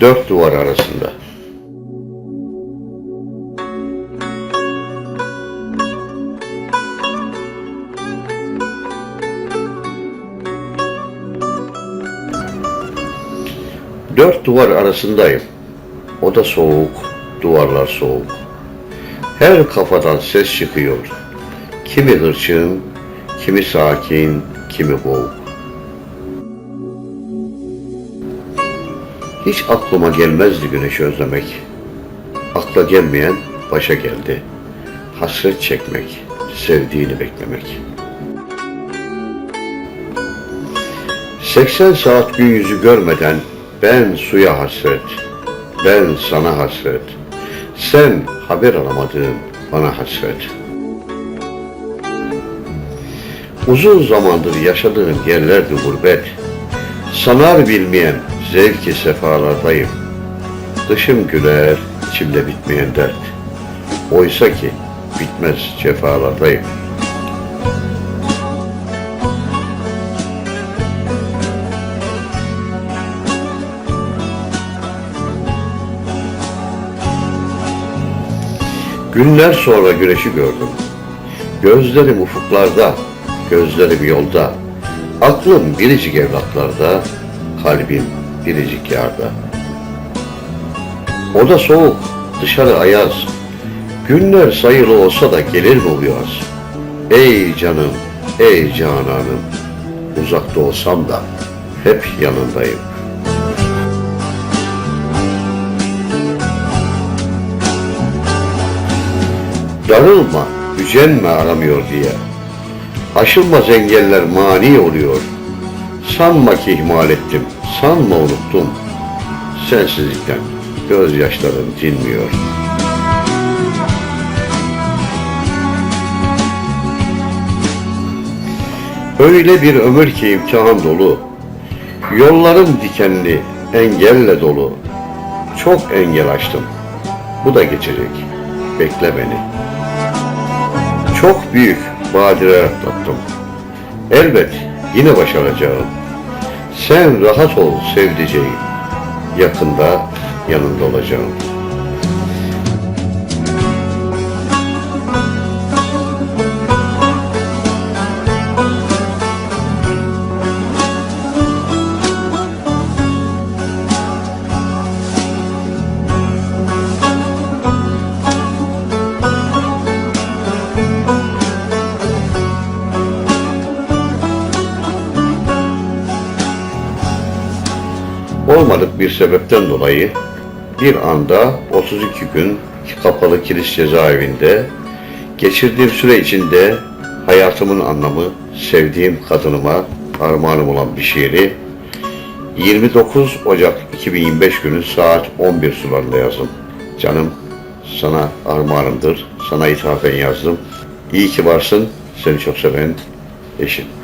Dört duvar arasında. Dört duvar arasındayım. O da soğuk, duvarlar soğuk. Her kafadan ses çıkıyor. Kimi hırçın, kimi sakin, kimi boğuk. Hiç aklıma gelmezdi güneşi özlemek. Akla gelmeyen başa geldi. Hasret çekmek, sevdiğini beklemek. 80 saat gün yüzü görmeden ben suya hasret, ben sana hasret. Sen haber alamadığın bana hasret. Uzun zamandır yaşadığım yerlerdi gurbet. Sanar bilmeyen zevki sefalardayım. Dışım güler, içimde bitmeyen dert. Oysa ki bitmez cefalardayım. Günler sonra güneşi gördüm. Gözlerim ufuklarda, gözlerim yolda. Aklım biricik evlatlarda, kalbim biricik yarda. Oda soğuk, dışarı ayaz. Günler sayılı olsa da gelir mi bu yaz? Ey canım, ey cananım. Uzakta olsam da hep yanındayım. Darılma, gücenme aramıyor diye. Aşılmaz engeller mani oluyor. Sanma ki ihmal ettim, sanma unuttum. Sensizlikten gözyaşlarım dinmiyor. Öyle bir ömür ki imtihan dolu. Yollarım dikenli, engelle dolu. Çok engel açtım. Bu da geçecek. Bekle beni. Çok büyük badireler atlattım. Elbet yine başaracağım. Sen rahat ol sevdiceğim. Yakında yanında olacağım. Olmadık bir sebepten dolayı bir anda 32 gün kapalı kilis cezaevinde geçirdiğim süre içinde hayatımın anlamı sevdiğim kadınıma armağanım olan bir şiiri 29 Ocak 2025 günü saat 11 sularında yazdım. Canım sana armağanımdır. Sana ithafen yazdım. İyi ki varsın. Seni çok seven eşim.